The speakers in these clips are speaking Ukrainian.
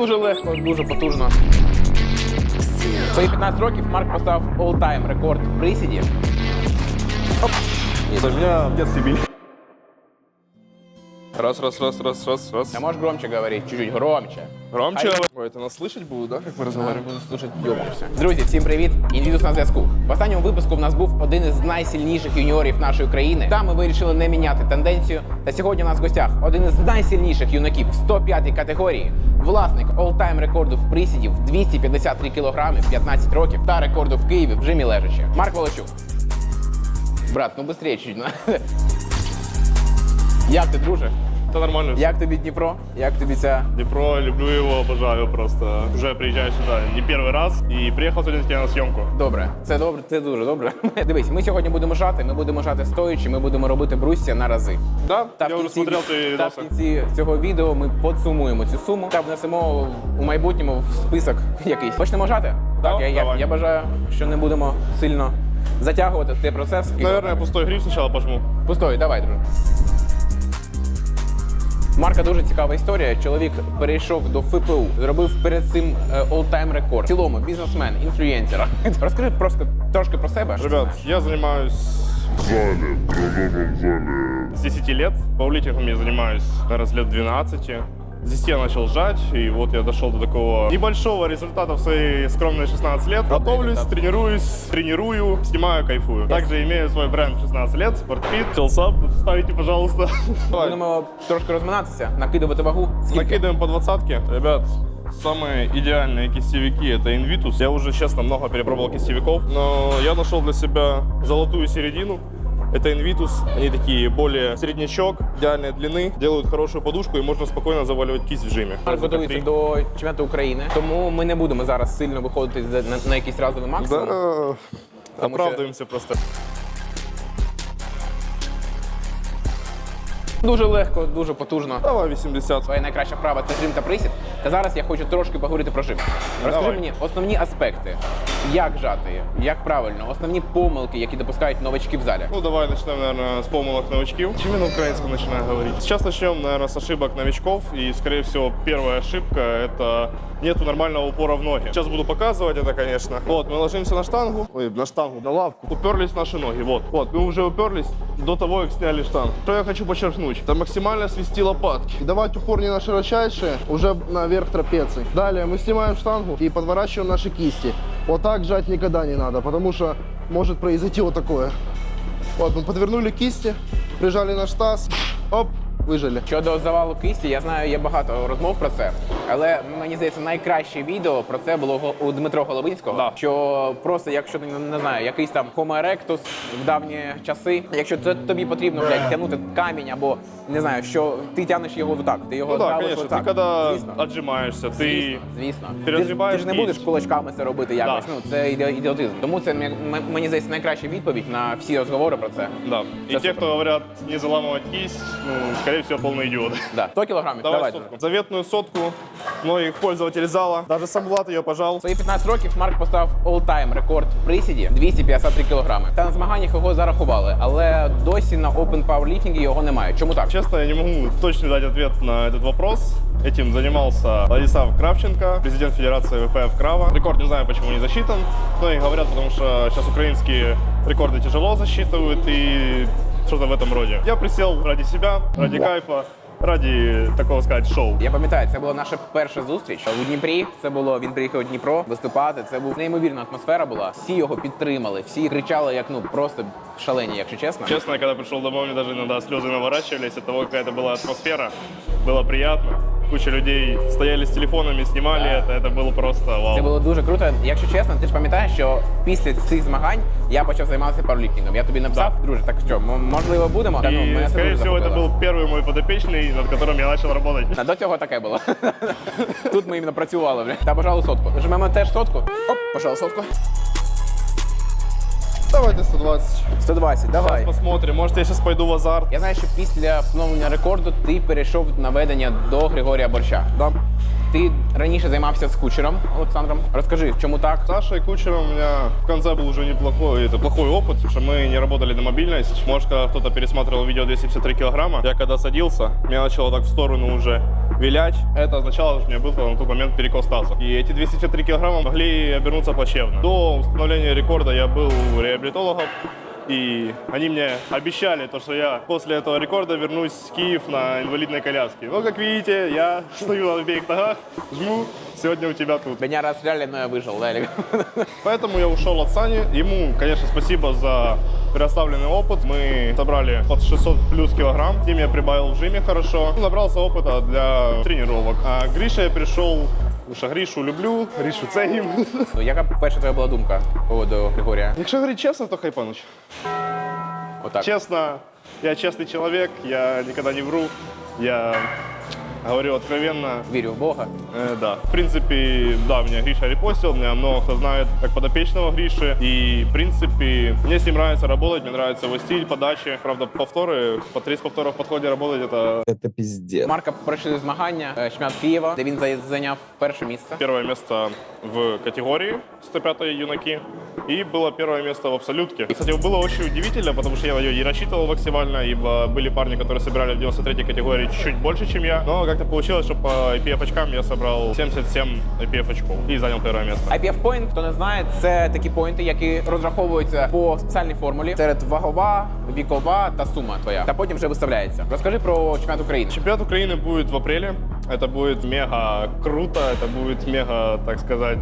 Дуже легко, дуже потужно. В свої 15 років Марк поставив all-time рекорд в присіді. я в дитинстві били. Раз, раз, раз, раз, раз, раз. А можеш громче говорити, чуть-чуть громче. Громче. Ай, Ой, это нас слышать будут, да, как мы Я разговариваем? буду слушати йобнувся. Друзі, всім привіт! Інвітус на зв'язку. В останньому випуску в нас був один із найсильніших юніорів нашої країни. Та ми вирішили не міняти тенденцію. Та сьогодні у нас в гостях один із найсильніших юнаків в 105 категорії, власник all-time рекорду в присідів 253 кілограми, 15 років та рекорду в Києві в жимі лежачи. Марк Волочук. Брат, ну быстрее чуть. Як ти, друже? Это нормально. Як тобі Дніпро? Як тобі ця Днепро, люблю его, обожаю просто. Уже приезжаю сюда не первый раз. И приехал сегодня тебе на съемку. Добре, це добре, це дуже добре. Дивись, ми сьогодні будемо жати, ми будемо жати стоячи, ми будемо робити брусся на рази. Да, Та я в уже кінці, смотрел твои та в видосы. кінці цього відео ми подсумуємо цю суму та внесемо у майбутньому в список якийсь. Почнемо жати? Да, так, я, я, давай. я бажаю, що не будемо сильно затягувати цей процес. Наверное, пустой гриф сначала пожму. Пустой, давай, друже. Марка дуже цікава історія. Чоловік перейшов до ФПУ, зробив перед цим олтайм all-time рекорд. В цілому бізнесмен, інфлюєнсер. Розкажи просто трошки про себе. Ребят, я занимаюсь в зале, в зале. с 10 лет. Паулитингом я занимаюсь, зараз лет 12. 10 я начал жать, и вот я дошел до такого небольшого результата в свои скромные 16 лет. Готовлюсь, тренируюсь, тренирую, снимаю, кайфую. Также имею свой бренд в 16 лет, Спортфит, Хелсап, ставите, пожалуйста. Будемо трошки розминатися, накидувати вагу. Накидываем по двадцатке. Ребят, самые идеальные кистевики это Invitus. Я уже, честно, много перепробовал кистевиков, но я нашел для себя золотую середину. Это Invitus. Они такие более среднячок, идеальной длины, делают хорошую подушку и можно спокойно заваливать кисть в жиме. Марк готується до чемпіонату України, тому ми не будемо зараз сильно виходити за- на, на якийсь разовий максимум. Да, Потому оправдываемся просто. Дуже легко, дуже потужно. Давай 80. Твоя найкраща права це жим та присід. Та зараз я хочу трошки поговорити про жим. Розкажи Давай. мені основні аспекти, як жати, як правильно, основні помилки, які допускають новачки в залі. Ну, давай начнем, наверное, с помылок новичков. Чем я на украинском начинаю говорить? Сейчас начнем, наверное, с ошибок новичков. И, скорее всего, первая ошибка – это нету нормального упора в ноги. Сейчас буду показывать это, конечно. Вот, мы ложимся на штангу, ой, на штангу, на лавку. Уперлись наши ноги, вот. Вот, мы уже уперлись до того, как сняли штангу. Что я хочу подчеркнуть? Это максимально свести лопатки. И давать упор не на широчайшие, уже наверх трапеции. Далее мы снимаем штангу и подворачиваем наши кисти. Вот так жать никогда не надо, потому что может произойти вот такое. Вот мы подвернули кисти, прижали наш таз, оп, выжили. Щодо завалу кисті, я знаю, є багато розмов про це, але мені здається, найкраще відео про це було го- у Дмитро Головинського. Да. Що просто, якщо ти не знаю, якийсь там Homo erectus в давні часи, якщо це тобі потрібно блядь, тягнути камінь або не знаю, що ти тягнеш його отак, ти його Ну да, тягнеш конечно, отак. ты когда Звісно. отжимаешься, ты... Звісно, звісно. ти Ти, ж- ти розгрібаєш ж не будеш кість. кулачками це робити якось. Да. Ну це іде- ідіотизм. Тому це м- м- мені здається найкраща відповідь на всі розговори про це. Да. И Это те, супер. кто говорят не заламывать кисть, ну, скорее всего, полные идиоты. Да. 100 кілограмів. Давай Давай. сотку. Заветную сотку многих пользователей зала. Даже сам Влад ее пожал. В свої 15 років Марк поставив all-time рекорд в присіді 253 кілограми. Та на змаганнях його зарахували, але досі на Open Powerlifting його немає. Чому так? Честно, я не могу точно дать ответ на этот вопрос. Этим занимался Владислав Кравченко, президент Федерации ВПФ Крава. Рекорд не знаю, почему не засчитан. Многие говорят, потому что сейчас украинские рекорды тяжело засчитывают и что-то в этом роде. Я присел ради себя, ради кайфа, ради, такого сказать, шоу. Я пам'ятаю, це була наша перша зустріч у Дніпрі. Це було він приїхав у Дніпро виступати. Це був неймовірна атмосфера. Була всі його підтримали, всі кричали, як ну просто шалені, якщо чесно. Честно, когда пришел домой, мне даже иногда слезы наворачивались от того, какая это была атмосфера. Было приятно. Куча людей стояли с телефонами, снимали это. Это было просто вау. Це було дуже круто. Якщо чесно, ти ж пам'ятаєш, що після цих змагань я почав займатися пауерліфтингом. Я тобі написав, друже, так що м- можливо будемо. Та, ну, И, мене це скорее дуже всего, это захопило. был первый мой подопечный, над которым я начал работать. А До цього таке було. Тут ми іменно працювали вже. Та пожалуй сотку. Жмемо теж сотку. Оп, пожалуй, сотку. Давайте 120. 120, давай. Посмотрим, может, я сейчас пойду в азарт. Я знаю, що після встановлення рекорду ти перейшов на ведення до Григорія Борща. Да. Ти раніше займався з кучером Олександром. Розкажи, чому так? Саша и Кучером у меня в конце был уже неплохой, это плохой опыт, потому что мы не работали на мобильность. Может, когда кто-то пересматривал видео 253 килограмма, я когда садился, меня начало так в сторону уже вилять, это означало, что у меня был на тот момент перекос таза. И эти 203 килограмма могли обернуться плачевно. До установления рекорда я был у реабилитологов, и они мне обещали, то, что я после этого рекорда вернусь в Киев на инвалидной коляске. Но, как видите, я стою на обеих ногах, жму, сегодня у тебя тут. Меня расстреляли, но я выжил, да? Поэтому я ушел от Сани. Ему, конечно, спасибо за предоставленный опыт. Мы собрали под 600 плюс килограмм. Тем я прибавил в жиме хорошо. Набрался опыта для тренировок. А к Грише я пришел, потому что Гришу люблю, Гришу ценим. Ну, Яка перша твоя була думка по поводу Григорія? Якщо говорить честно, то хайпануть. Отак. Честно, я честный человек, я никогда не вру. Я говорю откровенно. Вірю в Бога. Э, да. В принципе, да, меня Гриша репостил, меня много кто знает как подопечного Гриши. И, в принципе, мне с ним нравится работать, мне нравится его стиль, подачи. Правда, повторы, по 30 повторов в подходе работать, это Это пиздец. Марка пройшли змагання е, чемпіонат Києва, де він за- зайняв перше місце. первое место в категории 105 юнаки. И было первое место в абсолютке. И, кстати, было очень удивительно, потому что я на нее и рассчитывал максимально, ибо были парни, которые собирали в 93 категории чуть-чуть больше, чем я. Но как-то получилось, что по IPF очкам я собрал 77 IPF очков и занял первое место. IPF Point, хто не знає, це такі поінти, які розраховуються по спеціальній формулі серед вагова, вікова та сума твоя. Та потім вже виставляється. Розкажи про чемпіонат України. Чемпионат Украины будет в апреле. Это будет мега круто, это будет мега, так сказать...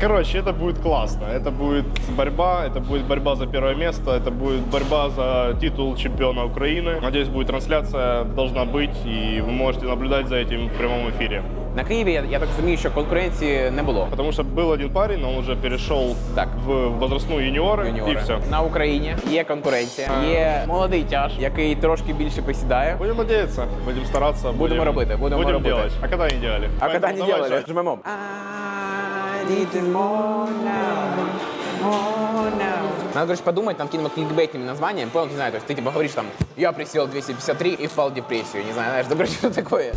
Короче, это будет классно. Это будет борьба, это будет борьба за первое место, это будет борьба за титул чемпиона Украины. Надеюсь, будет трансляция, должна быть, и вы можете наблюдать за этим в прямом эфире. На Києві я, я так розумію, що конкуренції не було. Потому что был один парень, но он уже перешел Так. в возрастную юниоры, Юніори. и все. На Україні є конкуренція, є молодий тяж, який трошки більше посідає. Будем надеяться, будем стараться. Будем робити, будемо будем робити. делать. А когда не делали? А Поэтому коли не давай, делали, Жень. жмемо. Надо, короче, подумать, там какими кликбейтными названиями. Понял, не знаю, то есть ты типа говоришь там, я присел 253 и впал в депрессию. Не знаю, знаешь, да, короче, что такое.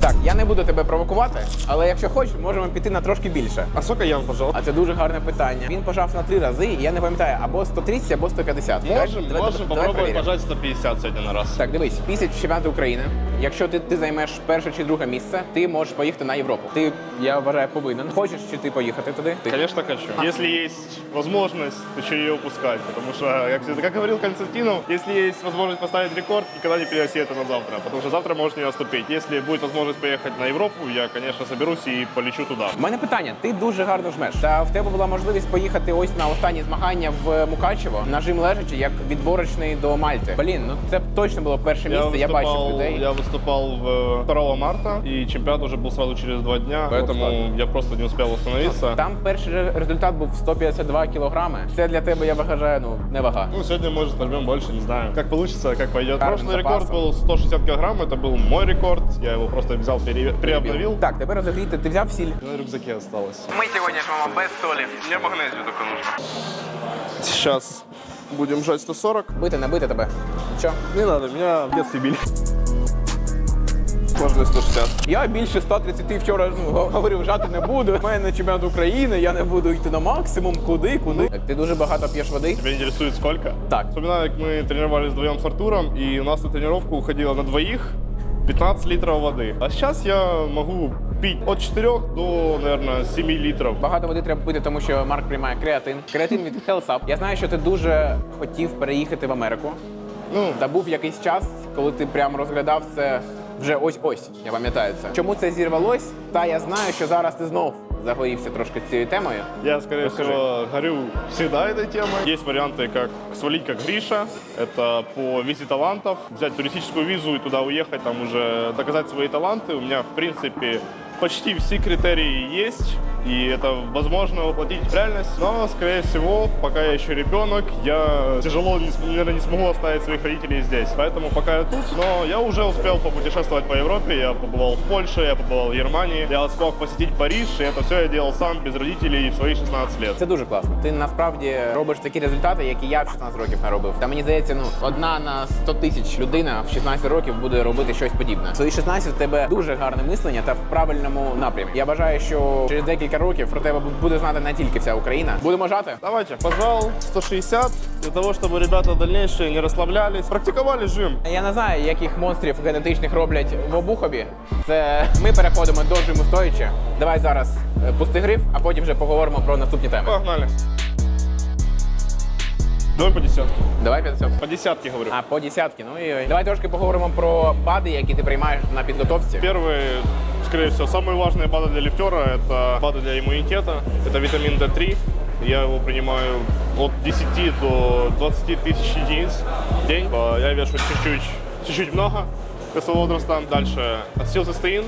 Так, я не буду тебе провокувати, але якщо хочеш, можемо піти на трошки більше. А сколько ям, пожалуйста? А це дуже гарне питання. Він пожав на три рази, і я не пам'ятаю, або 130, або 150. Можем, Давай- можем давай попробовать перевіримо. пожать 150 сегодня на раз. Так, дивись, після чемпіонату України, якщо ти, ти займеш перше чи друге місце, ти можеш поїхати на Європу. Ти, я вважаю, повинен. Хочеш чи ти поїхати туди? Ти. Конечно, хочу. Если есть возможность, то что ее упускать? Потому что, как, всегда- как говорил Константинов, если есть возможность поставить рекорд, никогда не переноси это на завтра. Потому что завтра может не наступить. Если будет возможность поехать на Европу, я, конечно, соберусь и полечу туда. У мене питання: ти дуже гарно жмеш. Та в тебе була можливість поїхати ось на останні змагання в Мукачево на жим лежачи, як відборочний до Мальти. Блін, ну це б точно було перше місце. Я, бачив людей. я выступал в 2 марта, и чемпионат уже был сразу через два дня, Вот поэтому я просто не успел установиться. Там перший ре- результат був 152 кілограми. Це для тебе, я вважаю, ну не вага. Ну, сегодня, может, нажмем больше, не знаю. Как получится, как пойдет. Карным Прошлый рекорд запасом. был 160 килограмм, это был мой рекорд. Я его просто взял, пере- переобновил. Так, тепер розогріти. Ти взяв сіль. На рюкзаке осталось. Ми сьогодні жмемо без солі. Мне магнезию только нужно. Сейчас будем жать 140. Бити, не бити тебе. Що? Не надо, меня в детстве били. И 160. Я більше 130 вчора ну, говорив, жати не буду. У мене чемпіонат України, я не буду йти на максимум. Куди, куди? Так, ти дуже багато п'єш води. Тебя интересует сколько? Так. Вспоминаю, как мы тренировались вдвоем с Артуром, и у нас на тренировку уходило на двоих 15 литров воды. А сейчас я могу пить от 4 до, наверное, 7 литров. Багато води треба пити, тому що Марк приймає креатин. Креатин від Health Up. Я знаю, що ти дуже хотів переїхати в Америку. Ну, Та був якийсь час, коли ти прям розглядав це вже ось-ось. Я пам'ятаю це. Чому це зірвалось? Та я знаю, що зараз ти знов загорівся трошки цією темою. Я, скорее Расскажи. всего, горю всегда этой темой. Есть варианты, как свалить как Гриша. Это по визе талантов. Взять туристическую визу и туда уехать, там уже доказать свои таланты. У меня, в принципе, почти все критерии есть. И это возможно воплотить в реальность. Но, скорее всего, пока я еще ребенок, я тяжело, не см- наверное, не смогу оставить своих родителей здесь. Поэтому пока я тут. Но я уже успел попутешествовать по Европе. Я побывал в Польше, я побывал в Германии. Я смог посетить Париж. И это все я делал сам, без родителей, в свои 16 лет. Це дуже класно. Ти насправді робиш такі результати, які я в 16 років не робив. Та мені здається, ну одна на 100 тисяч людина в 16 років буде робити щось подібне. В свої 16 в тебе дуже гарне мислення та в правильному напрямі. Я бажаю, що через декілька років про тебе буде знати не тільки вся Україна. Будемо жати. Давайте, пожал 160, для того, щоб ребята дальнейшие не розслаблялись, практикували жим. Я не знаю, яких монстрів генетичних роблять в обухові. Це ми переходимо до жиму стоячи. Давай зараз е, пусти гриф, а потім вже поговоримо про наступні теми. Погнали. Давай по десятке. Давай 50. По десятке говорю. А по десятки. Ну і давай трошки поговоримо про бади, які ти приймаєш на підготовці. Первый, скорее всего, самые важные БАДы для лифтера – это БАДы для иммунитета. Это витамин D3. Я его принимаю от 10 до 20 тысяч единиц в день. А, Я вешу чуть-чуть, чуть-чуть много веса возраста. Дальше ацетилцистеин.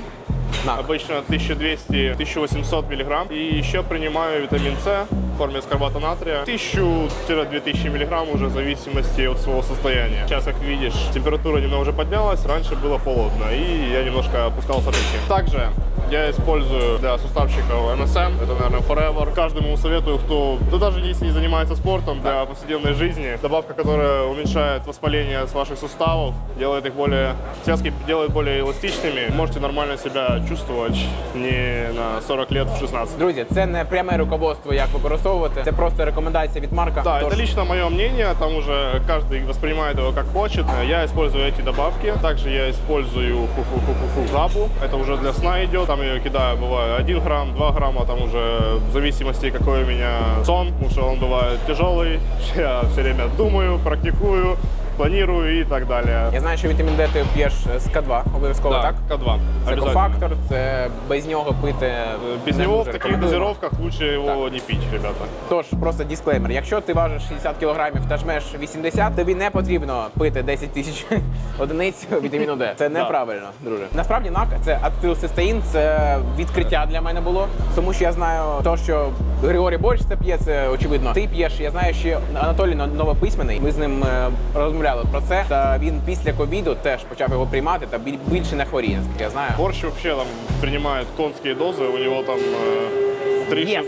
на. Обычно 1200-1800 миллиграмм. И еще принимаю витамин С в форме аскорбата натрия. 1000-2000 миллиграмм уже в зависимости от своего состояния. Сейчас, как видишь, температура немного уже поднялась. Раньше было холодно, и я немножко опускался руки. Также я использую для суставчиков MSM. Это, наверное, Forever. Каждому советую, кто, да даже если не занимается спортом, для повседневной жизни. Добавка, которая уменьшает воспаление с ваших суставов, делает их более, связки делает более эластичными. Можете нормально себя чувствовать не на 40 лет в 16. Друзі, це не пряме руководство, як використовувати. Це просто рекомендація від Марка. Да, Тож, это лично мое мнение, там уже каждый воспринимает его как хочет. Я использую эти добавки. Также я использую ху-ху-ху-ху-ху жабу. Это уже для сна идет. Там я кидаю, бывает 1 грамм, 2 грамма, там уже в зависимости, какой у меня сон, потому что он бывает тяжелый. Я все время думаю, практикую, планирую и так далее. Я знаю, що вітамін Д ти п'єш з К2 обов'язково, Да, так? К2. Це Обязательно. кофактор, це без нього пити. Э, Без не него в дуже таких рекомендуємо. дозировках лучше его не пить, ребята. Тож просто дисклеймер. Якщо ти важиш 60 кілограмів та жмеш 80, тобі не потрібно пити 10 тисяч одиниць вітаміну Д. Це неправильно, друже. Насправді НАК це ацетилцистеїн, це відкриття для мене було, тому що я знаю то, що Григорій Борщ це п'є, це очевидно. Ти п'єш. Я знаю, що Анатолій Но- Новописьменний. Ми з ним е, розмовляли про це. Та він після ковіду теж почав його приймати та біль- більше не хворіє, наскільки я знаю. Борщ вообще там принимает конские дозы, у него там э, три Єс!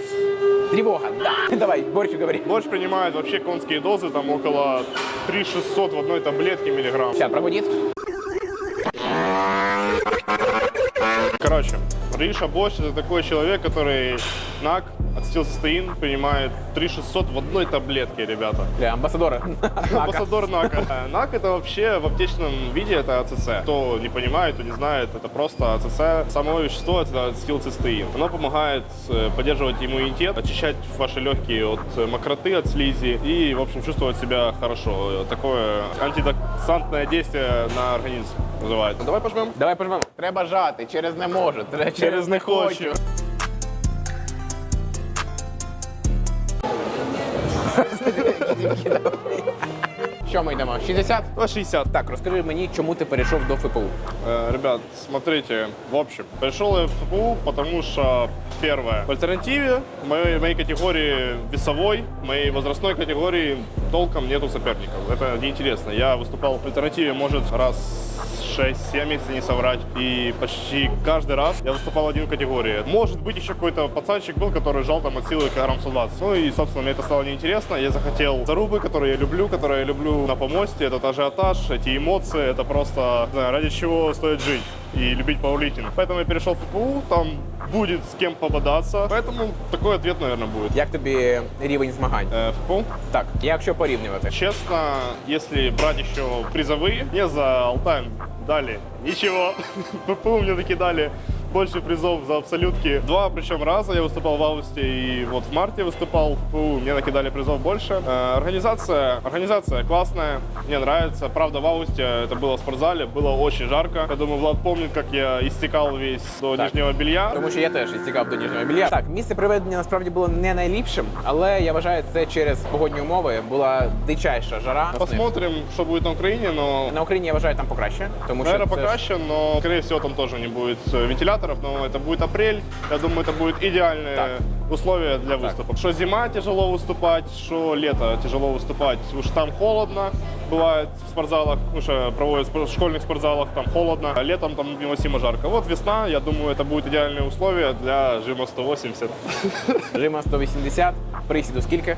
Тривога, да. Давай, Борщу говори. Борщ принимает вообще конские дозы, там около 3600 в одной таблетке миллиграмм. Сейчас, проводит. Короче, Риша Борщ это такой человек, который НАК, ацетилцистеин принимает 3600 в одной таблетке, ребята. Для амбассадора. Амбассадор НАКа. НАК это вообще в аптечном виде это АЦЦ. Кто не понимает, кто не знает, это просто АЦЦ. Само вещество это ацетилцистеин. Оно помогает э, поддерживать иммунитет, очищать ваши легкие от э, мокроты, от слизи и, в общем, чувствовать себя хорошо. Такое антидоксантное действие на организм называется. Ну, Давай пожмем. Давай пожмемо. Треба жати, через не можу, тре- через, Через не не хочу. хочу. Що ми йдемо? 60? Ну, 60. Так, розкажи мені, чому ти перейшов до ФПУ. Э, Ребят, смотрите, в общем, пришел я в ФПУ, потому что, первое, в альтернативе в моей, моей категории весовой, моей возрастной категории толком нету соперников. Это неинтересно. Я выступал в альтернативе, может, раз 6-7, если не соврать. И почти каждый раз я выступал один в категории. Может быть, еще какой-то пацанчик был, который жал там от силы килограмм 120. Ну и, собственно, мне это стало неинтересно. Я захотел зарубы, которые я люблю, которые я люблю на помосте. Этот ажиотаж, эти эмоции, это просто, не знаю, ради чего стоит жить и любить пауэрлифтинг. Поэтому я перешел в ФПУ, там будет с кем пободаться. Поэтому такой ответ, наверное, будет. Як тобі рівень змагань? Э, ФПУ? Так, якщо порівнювати. Честно, если брать еще призовые, мне за Алтайм дали ничего. ППУ мне накидали больше призов за абсолютки. Два причем раза я выступал в августе и вот в марте выступал в ППУ, мне накидали призов больше. Э, Организация, организация классная, мне нравится. Правда, в августе это было в спортзале, было очень жарко. Я думаю, Влад помнит, как я истекал весь до Так. нижнего белья. Тому що я теж стікав до ніжнього білья. Так, місце проведення насправді було не найліпшим, але я вважаю, це через погодні умови була дичайша жара. Посмотрим, что будет на Украине, но На Україні я вважаю там покраще, тому Наверное, що це ж- покраще, но, скорее всего, там тоже не будет э, Вентиляторов, но это будет апрель. Я думаю, это будет идеальные Так. условия для выступа. Что зима тяжело выступать, что лето тяжело выступать. Уж там холодно, бывает в спортзалах, ну что проводят в школьных спортзалах, там холодно, а летом там невыносимо жарко. Вот весна, я думаю, это будут идеальные условия для жима 180. Жима 180, присіду скільки?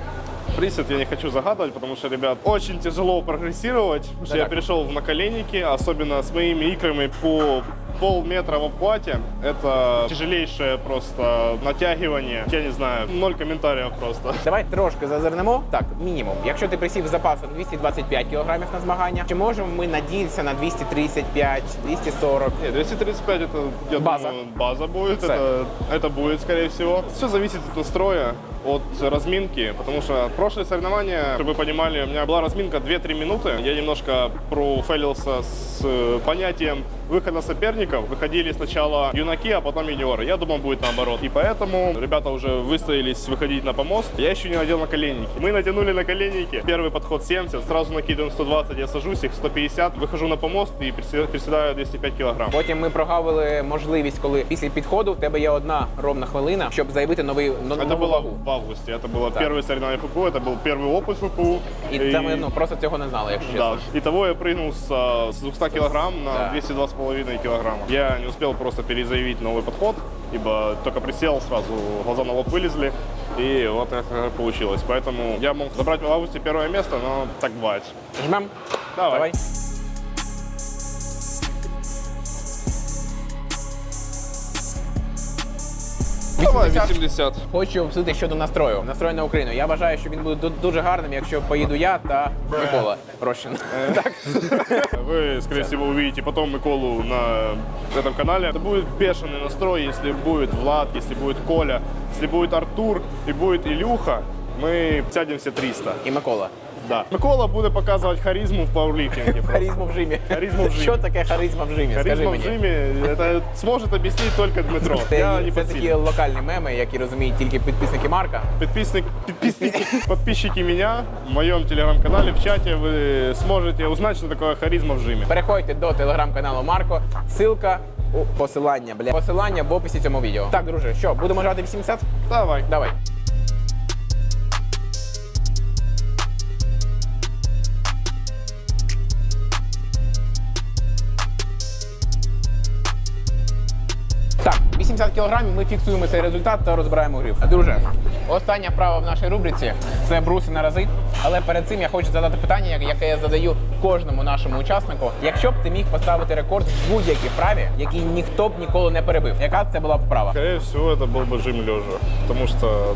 Присед я не хочу загадывать, потому что, ребят, очень тяжело прогрессировать, потому что Да я так. перешел в наколенники, особенно с моими икрами по полметра в обхвате. Это тяжелейшее просто натягивание. Я не знаю, ноль комментариев просто. Давай трошки зазирнемо. Так, мінімум. Якщо ти присів з запасом 225 кг на змагання, чи можемо ми надіятися на 235, 240? Нет, 235 это, я База. думаю, база будет. Всё. Это, это будет, скорее всего. Все зависит от настроя, от разминки, потому что прошлые соревнования, чтобы вы понимали, у меня была разминка 2-3 минуты. Я немножко профейлился с э, понятием выхода соперников. Выходили сначала юнаки, а потом юниоры. Я думал, будет наоборот. И поэтому ребята уже выстоялись выходить на помост. Я еще не надел наколенники. Мы натянули наколенники. Первый подход 70, сразу накидываем 120, я сажусь их 150, выхожу на помост и приседаю- приседаю 205 килограмм. Потім ми прогавили можливість, коли після підходу в тебе є одна ровна хвилина, щоб заявити новий но- Это нову было вагу. в августе. Это было Так. первое соревнование ФКУ, это был первый опыт ФКУ. І там ми ну, просто цього не знали, якщо да. чесно. Итого я прыгнул с, а, с 200 килограмм на Да. 202,5 Килограмма. Я не успел просто перезаявить новый подход, ибо только присел, сразу глаза на лоб вылезли, и вот это получилось. Поэтому я мог забрать в августе первое место, но так бывает. Жмем? Давай. Давай 80. 80. Хочу обсудити щодо настрою. Настрою на Україну. Я вважаю, що він буде ду- дуже гарним, якщо поїду я та Микола Рощин. Так. Вы, скорее всего, увидите потом Миколу на этом канале. Это будет бешеный настрой, если будет Влад, если будет Коля, если будет Артур и будет Илюха. Мы сядем все 300. І Микола. Да. Микола буде показувати харизму в пауэрлифтинге. просто. Харизму в жимі. Харизму в жимі. Що таке харизма в жимі? Скажи Харизма в мені. жимі, это сможет объяснить только Дмитро. Це, Я не це такі подсилен. локальні меми, які розуміють тільки підписники Марка. Подписник, подписники, подписчики меня в моем телеграм-канале, в чате вы сможете узнать, что такое харизма в жиме. Переходьте до телеграм-каналу Марко. Ссылка у посилання, бля. Посилання в описі цьому відео. Так, друже, що, будемо жати 80? Давай. Давай. 80 кілограмів, ми фіксуємо цей результат та розбираємо гриф. Друже, остання вправа в нашій рубриці це бруси на рази. Але перед цим я хочу задати питання, як- яке я задаю кожному нашому учаснику. Якщо б ти міг поставити рекорд в будь-якій вправі, який ніхто б ніколи не перебив, яка це була б вправа? Скорее всего, это был бы жим лежа, потому что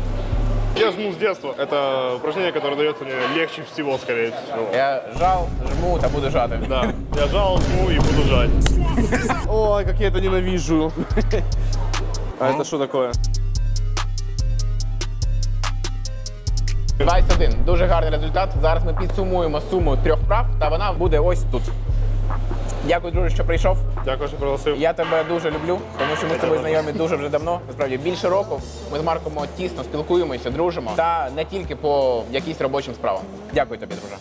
я жму с детства. Это упражнение, которое дается мне легче всего, скорее всего. Я жал, жму та буду жати. Да, я жал, жму и буду жать. Ой, как я это ненавижу. А это что такое? 21. Дуже гарний результат. Зараз ми підсумуємо суму трьох вправ, та вона буде ось тут. Дякую, друже, що прийшов. Дякую, що пригласив. Я тебе дуже люблю, тому що ми з тобою знайомі дуже вже давно. Насправді більше року. Ми з Марком тісно спілкуємося, дружимо. Та не тільки по якійсь робочим справам. Дякую тобі, друже.